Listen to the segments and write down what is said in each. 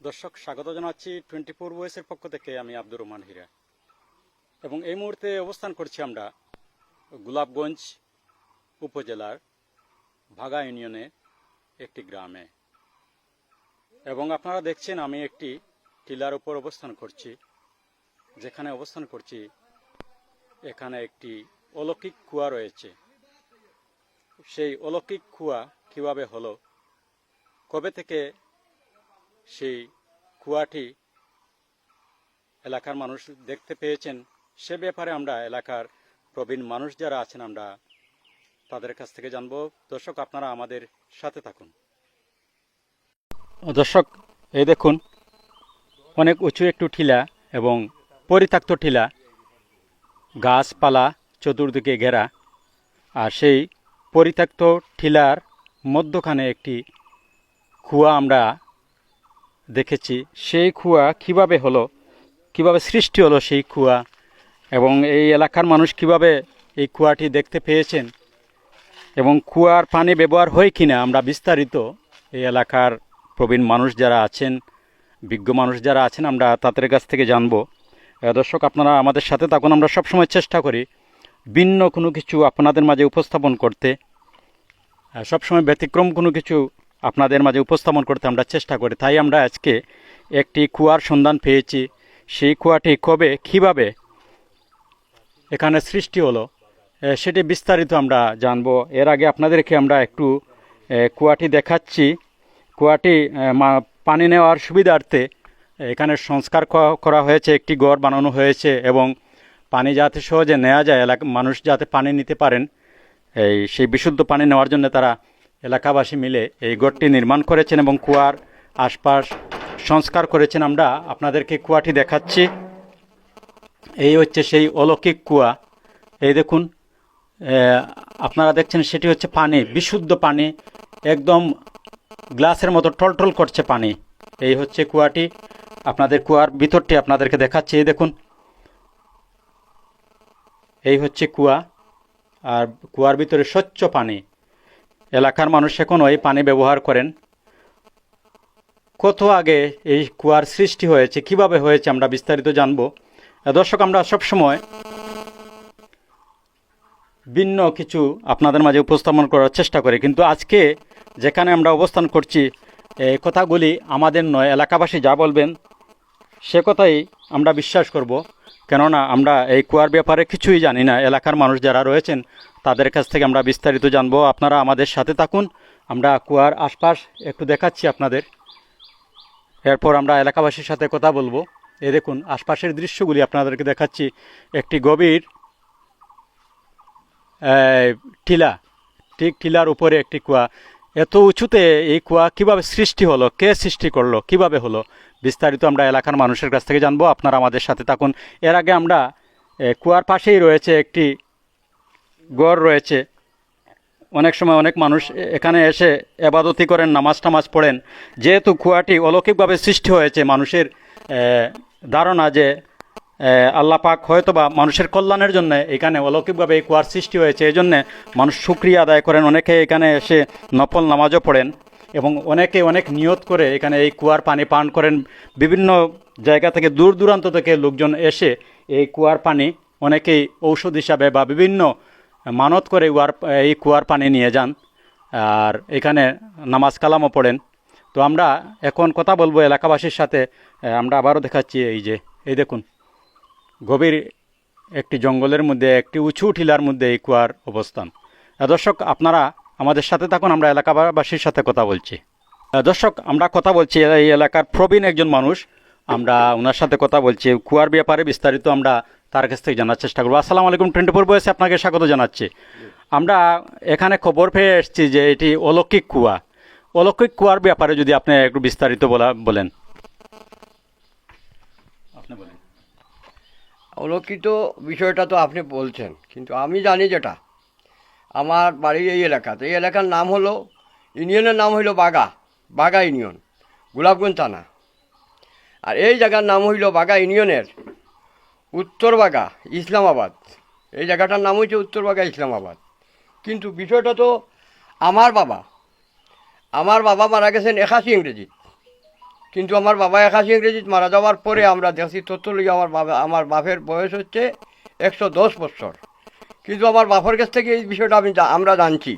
দর্শক, স্বাগত জানাচ্ছি টোয়েন্টি ফোর ওয়েসের পক্ষ থেকে আমি আব্দুর রহমান হীরা। এবং এই মুহূর্তে অবস্থান করছি আমরা গোলাপগঞ্জ উপজেলার ভাগা ইউনিয়নে একটি গ্রামে। এবং আপনারা দেখছেন আমি একটি টিলার উপর অবস্থান করছি, যেখানে অবস্থান করছি, এখানে একটি অলৌকিক কুয়া রয়েছে। সেই অলৌকিক কুয়া কীভাবে হলো, কবে থেকে সেই কুয়াটি এলাকার মানুষ দেখতে পেয়েছেন, সে ব্যাপারে আমরা এলাকার প্রবীণ মানুষ যারা আছেন আমরা তাদের কাছ থেকে জানব। দর্শক, আপনারা আমাদের সাথে থাকুন। দর্শক, এই দেখুন, অনেক উঁচু একটু ঠিলা এবং পরিত্যক্ত ঠিলা, গাছপালা চতুর্দিকে ঘেরা, আর সেই পরিত্যক্ত ঠিলার মধ্যখানে একটি কুয়া আমরা দেখেছি, সেই কুয়া কীভাবে হলো, কীভাবে সৃষ্টি হলো সেই কুয়া এবং এই এলাকার মানুষ কীভাবে এই কুয়াটি দেখতে পেয়েছেন, এবং কুয়ার পানি ব্যবহার হয় কি না আমরা বিস্তারিত এই এলাকার প্রবীণ মানুষ যারা আছেন, বিজ্ঞ মানুষ যারা আছেন, আমরা তাদের কাছ থেকে জানব। দর্শক, আপনারা আমাদের সাথে থাকুন, আমরা সবসময় চেষ্টা করি ভিন্ন কোনো কিছু আপনাদের মাঝে উপস্থাপন করতে। সবসময় ব্যতিক্রম কোনো কিছু আপনাদের মাঝে উপস্থাপন করতে আমরা চেষ্টা করি। তাই আমরা আজকে একটি কুয়ার সন্ধান পেয়েছি। সেই কুয়াটি কবে, কীভাবে এখানে সৃষ্টি হলো সেটি বিস্তারিত আমরা জানব। এর আগে আপনাদেরকে আমরা একটু কুয়াটি দেখাচ্ছি। কুয়াটি পানি নেওয়ার সুবিধার্থে এখানে সংস্কার করা হয়েছে, একটি গড় বানানো হয়েছে এবং পানি যাতে সহজে নেওয়া যায়, এলাকা, মানুষ যাতে পানি নিতে পারেন, এই, সেই বিশুদ্ধ পানি নেওয়ার জন্য তারা এলাকাবাসী মিলে এই গড়টি নির্মাণ করেছেন এবং কুয়ার আশপাশ সংস্কার করেছেন। আমরা আপনাদেরকে কুয়াটি দেখাচ্ছি। এই হচ্ছে সেই অলৌকিক কুয়া। এই দেখুন আপনারা দেখছেন সেটি হচ্ছে পানি, বিশুদ্ধ পানি, একদম গ্লাসের মতো টলটল করছে পানি। এই হচ্ছে কুয়াটি। আপনাদের কুয়ার ভিতরটি আপনাদেরকে দেখাচ্ছি। এই দেখুন, এই হচ্ছে কুয়া। আর কুয়ার ভিতরে স্বচ্ছ পানি। এলাকার মানুষ এখনও এই পানি ব্যবহার করেন। কত আগে এই কুয়ার সৃষ্টি হয়েছে, কীভাবে হয়েছে আমরা বিস্তারিত জানব। দর্শক, আমরা সবসময় ভিন্ন কিছু আপনাদের মাঝে উপস্থাপন করার চেষ্টা করি। কিন্তু আজকে যেখানে আমরা অবস্থান করছি এই কথাগুলি আমাদের নয়, এলাকাবাসী যা বলবেন, সে কথাই আমরা বিশ্বাস করব। কেননা আমরা এই কুয়ার ব্যাপারে কিছুই জানি না। এলাকার মানুষ যারা রয়েছেন তাদের কাছ থেকে আমরা বিস্তারিত জানব। আপনারা আমাদের সাথে থাকুন। আমরা কুয়ার আশপাশ একটু দেখাচ্ছি আপনাদের। এরপর আমরা এলাকাবাসীর সাথে কথা বলব। এ দেখুন, আশপাশের দৃশ্যগুলি আপনাদেরকে দেখাচ্ছি। একটি গভীর টিলা। ঠিক টিলার উপরে একটি কুয়া। এত উঁচুতে এই কুয়া কীভাবে সৃষ্টি হলো? কে সৃষ্টি করল? কীভাবে হলো? বিস্তারিত আমরা এলাকার মানুষের কাছ থেকে জানব। আপনারা আমাদের সাথে থাকুন। এর আগে আমরা কুয়ার পাশেই রয়েছে একটি গড় রয়েছে। অনেক সময় অনেক মানুষ এখানে এসে এবাদতি করেন, নামাজ টামাজ পড়েন। যেহেতু কুয়াটি অলৌকিকভাবে সৃষ্টি হয়েছে, মানুষের ধারণা যে আল্লাহ পাক হয়তো বা মানুষের কল্যাণের জন্য এখানে অলৌকিকভাবে এই কুয়ার সৃষ্টি হয়েছে এই জন্যে মানুষ সুক্রিয়া আদায় করেন। অনেকে এখানে এসে নফল নামাজও পড়েন এবং অনেকে অনেক নিয়ত করে এখানে এই কুয়ার পানি পান করেন। বিভিন্ন জায়গা থেকে দূর দূরান্ত থেকে লোকজন এসে এই কুয়ার পানি অনেকেই ঔষধ হিসাবে বা বিভিন্ন মানত করে উয়ার এই কুয়ার পানি নিয়ে যান, আর এখানে নামাজ কালামও পড়েন। তো আমরা এখন কথা বলব এলাকাবাসীর সাথে আমরা আবারও দেখাচ্ছি এই যে, এই দেখুন, গভীর একটি জঙ্গলের মধ্যে, একটি উঁচু টিলার মধ্যে এই কুয়ার অবস্থান। দর্শক, আপনারা আমাদের সাথে থাকুন, আমরা এলাকাবাসীর সাথে কথা বলছি। দর্শক, আমরা কথা বলছি, এই এলাকার প্রবীণ একজন মানুষ, আমরা ওনার সাথে কথা বলছি। কুয়ার ব্যাপারে বিস্তারিত আমরা তার কাছ থেকে জানার চেষ্টা করব। আসসালামু আলাইকুম টোয়েন্টি ফোর বয়সে আপনাকে স্বাগত জানাচ্ছি। আমরা এখানে খবর পেয়ে এসেছি যে এটি অলৌকিক কুয়া। অলৌকিক কুয়ার ব্যাপারে যদি আপনি একটু বিস্তারিত বলা বলেন। অলৌকিত বিষয়টা তো আপনি বলছেন, কিন্তু আমি জানি যেটা। আমার বাড়ির এই এলাকাতে। এই এলাকার নাম হলো, ইউনিয়নের নাম হইল বাগা বাগা ইউনিয়ন, গোলাপগঞ্জ থানা। আর এই জায়গার নাম হইল বাগা ইউনিয়নের উত্তর বাগা ইসলামাবাদ। এই জায়গাটার নাম হচ্ছে উত্তরবাগা, ইসলামাবাদ। কিন্তু বিষয়টা তো আমার বাবা। আমার বাবা মারা গেছেন একাশি ইংরেজি কিন্তু আমার বাবা একাশি ইংরেজিত মারা যাওয়ার পরে আমরা দেখছি তথ্য লইয়া আমার বাবা, আমার বাপের বয়স হচ্ছে একশো দশ বছর। কিন্তু আমার বাপের কাছ থেকে এই বিষয়টা আমি আমরা জানছি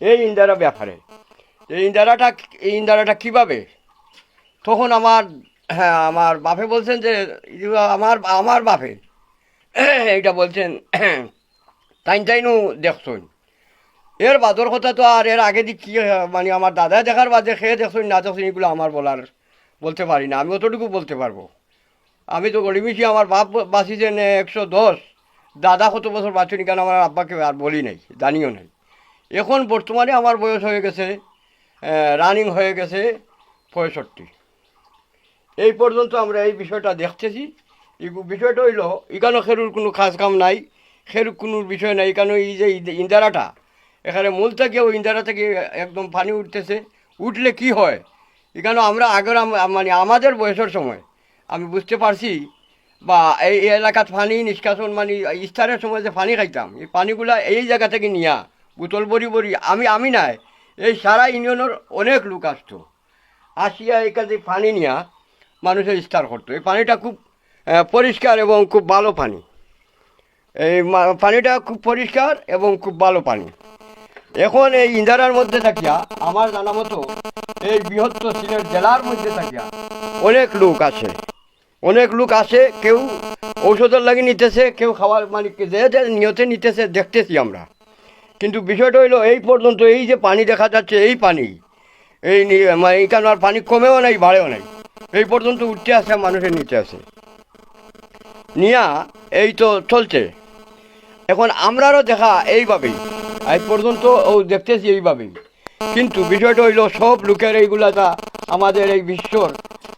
এই ইন্দিরা ব্যাপারে। এই ইন্দারাটা এই ইন্দারাটা কীভাবে? তখন আমার হ্যাঁ আমার বাপে বলছেন যে আমার আমার বাপে। এইটা বলছেন, তাইন তাইনু দেখছুন এর বাদর কথা তো আর এর আগে দিক কি মানে আমার দাদা দেখার বাদে খেয়ে দেখছুন না দেখছুন এগুলো আমার বলার বলতে পারি না। আমি অতটুকু বলতে পারব। আমি তো গরিমিছি আমার বাপ বাঁচিছেন একশো দশ। দাদা কত বছর বাঁচুনি কেন আমার আব্বাকে আর বলি নাই, জানিও নাই। এখন বর্তমানে আমার বয়স হয়ে গেছে রানিং হয়ে গেছে পঁয়ষট্টি। এই পর্যন্ত আমরা এই বিষয়টা দেখতেছি। এই বিষয়টা হইল, এখানে খেরুর কোনো কাজ কাম নাই, খেরুর কোনো বিষয় নাই। এখানে এই যে ইন্দারাটা, এখানে মূল থেকে ওই ইন্দারা থেকে একদম পানি উঠতেছে। উঠলে কি হয়? এখানে আমরা আগের মানে আমাদের বয়সের সময়, আমি বুঝতে পারছি, বা এই এই এলাকাত পানি নিষ্কাশন মানে ইস্তারের সময় যে পানি খাইতাম, এই পানিগুলা এই জায়গা থেকে নিয়া বোতল বড়ি বড়ি আমি আমি নাই, এই সারা ইউনিয়নের অনেক লোক আসতো। আসিয়া এখানে পানি নিয়া মানুষের ইস্তার করতো। এই পানিটা খুব পরিষ্কার এবং খুব ভালো পানি। এই পানিটা খুব পরিষ্কার এবং খুব ভালো পানি। এখন এই ইন্দারার মধ্যে থাকিয়া, আমার জানা মতো, এই বৃহত্তর সিলেট জেলার মধ্যে থাকিয়া অনেক লোক আছে। অনেক লোক আসে কেউ ঔষধের লাগে নিতেছে, কেউ খাওয়ার মানে যে যে নিয়তে নিতেছে, দেখতেছি আমরা। কিন্তু বিষয়টা হইল, এই পর্যন্ত এই যে পানি দেখা যাচ্ছে, এই পানি, এই নি- এইখানে আর পানি কমেও নাই, বাড়েও নাই। এই পর্যন্ত উঠতে আসে, মানুষের নিচে আসে। নিয়া, এই তো চলছে। এখন আমরারও দেখা এইভাবেই। আজ পর্যন্ত ও দেখতেছি এইভাবেই। কিন্তু বিষয়টা হইল, সব লোকের এইগুলাটা আমাদের এই বিশ্বর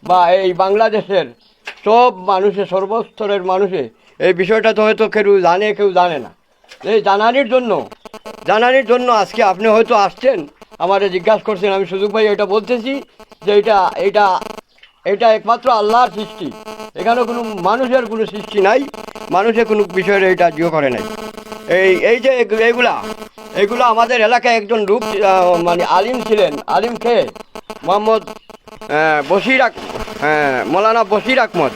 বা এই বাংলাদেশের সব মানুষে, সর্বস্তরের মানুষে, এই বিষয়টা তো হয়তো কেউ জানে কেউ জানে না। এই জানানির জন্য জানানির জন্য আজকে আপনি হয়তো আসছেন। আমারে জিজ্ঞাসা করছেন, আমি সুযোগ ভাই এটা বলতেছি যে এটা এটা এটা একমাত্র আল্লাহর সৃষ্টি। এখানে কোনো মানুষের কোনো সৃষ্টি নাই মানুষের কোনো বিষয়ের এটা জিও করে নাই। এই এই যে এইগুলা এইগুলো আমাদের এলাকায় একজন রূপ মানে আলিম ছিলেন। আলিম কে? মোহাম্মদ বশির আক হ্যাঁ মৌলানা বশির আহমদ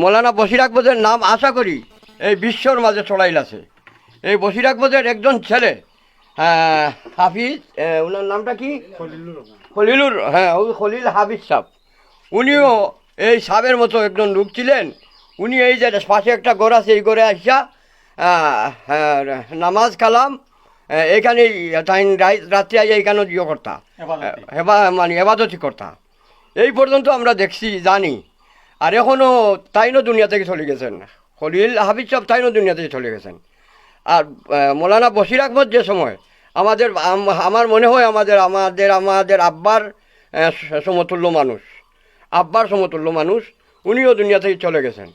মৌলানা বশির আহমদের নাম আশা করি এই বিশ্বর মাঝে ছড়াইল আছে। এই বশির আহমদের একজন ছেলে আহ, হাফিজ ওনার নামটা কি? খলিলুর হ্যাঁ ওই খলিল হাফিজ সাহ উনিও এই সাবের মতো একজন লোক ছিলেন। উনি এই যে পাশে একটা ঘরে আসিয়া আহ, হ্যাঁ, নামাজ কালাম রাই- রাত্রে আইয়া এখানেও জিও করতা। হেবা মানে এবাদতি করতা। এই পর্যন্ত আমরা দেখছি জানি। আর এখনও তাইনও দুনিয়া থেকে চলে গেছেন। খলিল হাফিজ সাহেব তাইনও দুনিয়া থেকে চলে গেছেন। আর মৌলানা বশির আহমদ যে সময় আমাদের আমার মনে হয় আমাদের আমাদের আমাদের আব্বার সমতুল্য মানুষ। আব্বার সমতুল্য মানুষ উনিও দুনিয়া থেকে চলে গেছেন।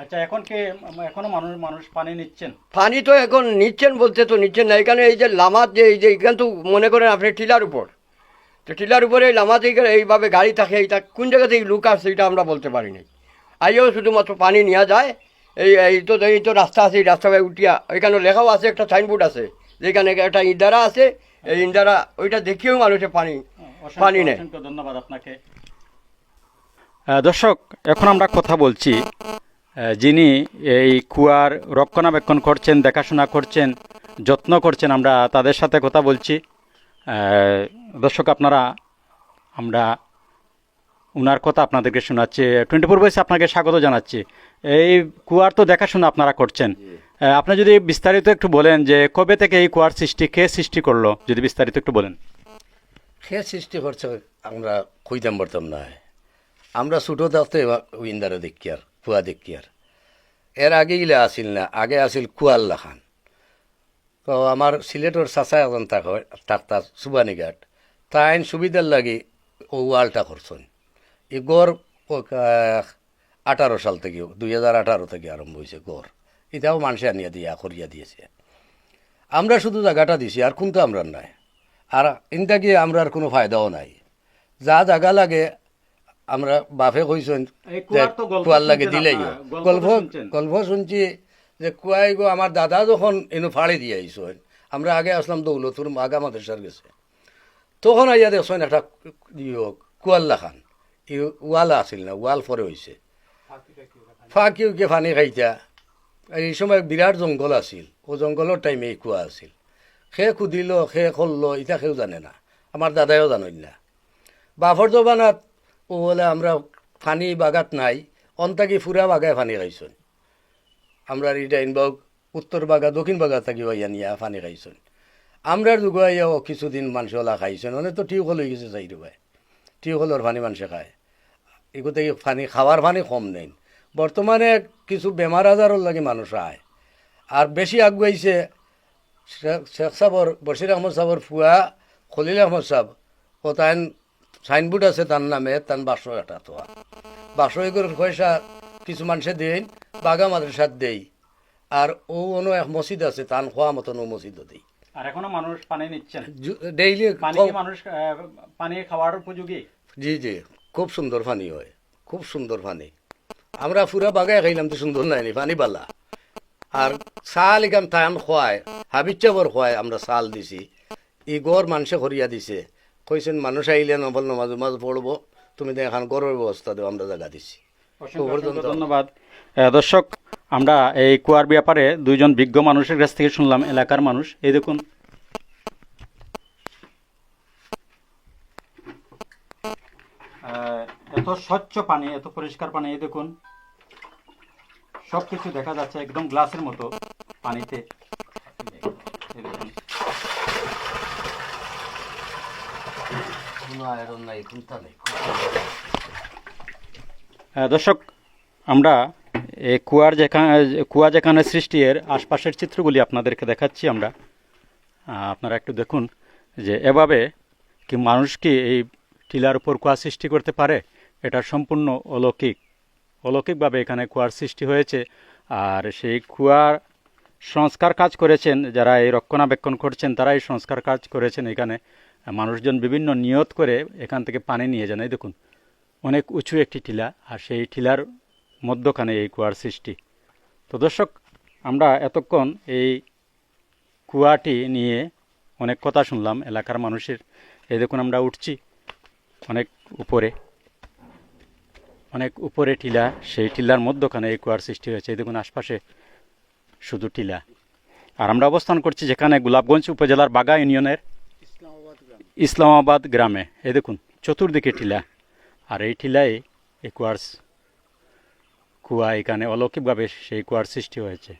আচ্ছা এখন কি এখনও মানুষ মানুষ পানি নিচ্ছেন? পানি তো এখন নিচ্ছেন বলতে তো নিচ্ছেন না। এখানে এই যে লামাত যে এই যে এখান তো মনে করেন আপনি টিলার উপর। তো টিলার উপরে লামাত এইভাবে গাড়ি থাকে এইটা কোন জায়গা থেকে লুক আসছে এটা আমরা বলতে পারি নাই। আইও শুধুমাত্র পানি নেওয়া যায়। এই এই তো এই তো রাস্তা আছে এই রাস্তায় উঠিয়া এখানে লেখাও আছে একটা সাইনবোর্ড আছে। যেখানে একটা ইন্দারা আছে এই ইন্দারা ওইটা দেখিয়েও মানুষে পানি পানি নেয়। ধন্যবাদ আপনাকে। দর্শক এখন আমরা কথা বলছি যিনি এই কুয়ার রক্ষণাবেক্ষণ করছেন দেখাশোনা করছেন যত্ন করছেন আমরা তাদের সাথে কথা বলছি। দর্শক আপনারা আমরা উনার কথা আপনাদেরকে শোনাচ্ছি। টোয়েন্টি ফোর বয়সে আপনাকে স্বাগত জানাচ্ছি। এই কুয়ার তো দেখাশোনা আপনারা করছেন। আপনি যদি বিস্তারিত একটু বলেন যে কবে থেকে এই কুয়ার সৃষ্টি কে সৃষ্টি করল? যদি বিস্তারিত একটু বলেন। সে সৃষ্টি করছে আমরা কইতাম পারতাম না। আমরা ছোটো থাকতে উইন্দারে দেখি আর কুয়া দেখি আর এর আগে ইলে আসিল না, আগে আসিল কুয়াল্লা খান। তো আমার সিলেটর চাচা থাক থাকতা সুবানীঘাট তাইন সুবিধার লাগি ও ওয়ালটা করছেন। এই গড় আঠারো সাল থেকে, দুই হাজার আঠারো থেকে আরম্ভ হয়েছে গড়। এটাও মানুষে আনিয়া দিয়া, করিয়া দিয়েছে। আমরা শুধু জায়গাটা দিছি, আর কোনটা আমরা নাই। আর ইনটা গিয়ে আমরা আর কোনো ফায়দাও নাই। যা জায়গা লাগে আমরা বাফে কইছেন কুয়ার লাগে দিলেই গল্প গল্প শুনছি যে কুয়াই গো আমার দাদা যখন এনু ফাড়ি দিয়ে আইসেন আমরা আগে আসলাম দৌলতুর আগা মাদ্রাসার গেছে তখন আইয়া দেখছেন একটা কুয়াল্লা খান। ই ওয়াল আছিল না ওয়াল পরে হয়েছে ফাঁকি উকে ফানি খাইতা। এই সময় বিরাট জঙ্গল আছিল। ও জঙ্গলের টাইমে এই কুয়া আছিল। সে খুদিল সে করল ইটা সেও জানে না। আমার দাদাইও জানেন না। বাফর জবানাত ও বলে আমরা ফানি বাগাত নাই, অন্তাকি ফুরা বাগায় ফানি খাইছুন। আমরা ইডাইন বাগ উত্তর বাগা দক্ষিণ বাগা থাকি হইয়া নিয়া ফানি খাইছুন। আমরার যুগাইয়াও কিছুদিন মানুষ ওলা খাইছেন অনেক তো টিউকল হয়ে গেছে চাই রুবাই টিউকলের ফানি মানুষে খায়। এগুলো থেকে ফানি খাওয়ার ফানি কম নেই বর্তমানে কিছু বেমার আজারও লাগে মানুষ আয় আর বেশি আগুয়াইছে শেখ সাবর বশির আহমদ সাবর ফুয়া খলিল আহমদ সাব ও সাইনবোর্ড আছে তার নামে তার বাসো একটা তো বাসো এগুলোর পয়সা কিছু মানুষে দেন বাগা মাদ্রাসাত দেই। আর ও অন্য এক মসজিদ আছে তান খোয়া মতন ও মসজিদও দেই। আর এখনও মানুষ পানি নিচ্ছেন ডেইলি পানি মানুষ পানি খাওয়ার উপযোগী? জি জি খুব সুন্দর পানি হয় খুব সুন্দর পানি। আমরা পুরা বাগায় খাইলাম তো সুন্দর নাই পানি বালা। আর চাল এখান টাইম খোয়ায় হাবিচ্চাবর খোয়ায় আমরা চাল দিছি। ই গড় মানুষে করিয়া দিছে। কইছেন মানুষ আইলে নবল নমাজ মাজ পড়ব। তুমি তো এখন গড়ের ব্যবস্থা দেবো আমরা জায়গা। অসংখ্য ধন্যবাদ। দর্শক আমরা এই কুয়ার ব্যাপারে দুইজন বিজ্ঞ মানুষের কাছ থেকে শুনলাম এলাকার মানুষ। এই দেখুন। এত স্বচ্ছ পানি এত পরিষ্কার পানি এই দেখুন। সব কিছু দেখা যাচ্ছে একদম গ্লাসের মতো পানিতে এই দেখুন। কোনো আয়রন নাই খুঁতা নেই হ্যাঁ, দর্শক, আমরা কুয়ার যেখানে কুয়া যেখানে সৃষ্টি, এর আশপাশের চিত্রগুলি আপনাদেরকে দেখাচ্ছি আমরা। আপনারা একটু দেখুন যে এভাবে কি মানুষ কি এই টিলার উপর কুয়া সৃষ্টি করতে পারে? এটা সম্পূর্ণ অলৌকিক। অলৌকিকভাবে এখানে কুয়ার সৃষ্টি হয়েছে। আর সেই কুয়ার সংস্কার কাজ করেছেন, যারা এই রক্ষণাবেক্ষণ করছেন তারা এই সংস্কার কাজ করেছেন এখানে। মানুষজন বিভিন্ন নিয়ত করে এখান থেকে পানি নিয়ে যান। এই দেখুন, অনেক উঁচু একটি টিলা, আর সেই টিলার মধ্যখানে এই কুয়ার সৃষ্টি। তো দর্শক, আমরা এতক্ষণ এই কুয়াটি নিয়ে অনেক কথা শুনলাম, এলাকার মানুষের। এই দেখুন, আমরা উঠছি অনেক উপরে। অনেক উপরে টিলা, সেই টিলার মধ্যখানে এই কুয়ার সৃষ্টি হয়েছে। এই দেখুন, আশপাশে শুধু টিলা। আর আমরা অবস্থান করছি যেখানে গোলাপগঞ্জ উপজেলার বাগা ইউনিয়নের ইসলামাবাদ গ্রামে। এই দেখুন চতুর্দিকে টিলা। আর এই টিলায় এই কুয়ার স- কুয়া এখানে অলৌকিকভাবে সেই কুয়ার সৃষ্টি হয়েছে।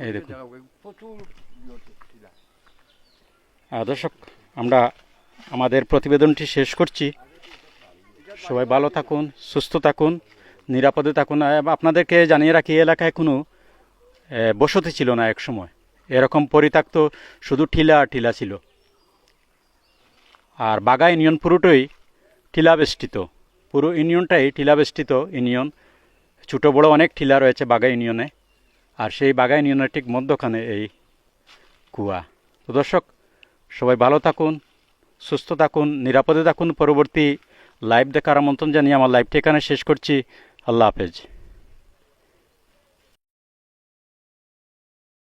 এই দেখুন। দর্শক আমরা আমাদের প্রতিবেদনটি শেষ করছি। সবাই ভালো থাকুন সুস্থ থাকুন নিরাপদে থাকুন। আপনাদেরকে জানিয়ে রাখি এলাকায় কোনো বসতি ছিল না এক সময়। এরকম পরিত্যক্ত শুধু ঠিলা আর টিলা ছিল। আর বাগা ইউনিয়ন পুরোটাই টিলা বেষ্টিত। পুরো ইউনিয়নটাই টিলা বেষ্টিত ইউনিয়ন। ছোটো বড় অনেক ঠিলা রয়েছে বাগা ইউনিয়নে। আর সেই বাগা ইউনিয়নের ঠিক মধ্যখানে এই কুয়া। তো দর্শক, সবাই ভালো থাকুন, সুস্থ থাকুন, নিরাপদে থাকুন। পরবর্তী লাইভ দেখার আমন্ত্রণ জানিয়ে আমার লাইভটি এখানে শেষ করছি। আল্লাহ হাফেজ।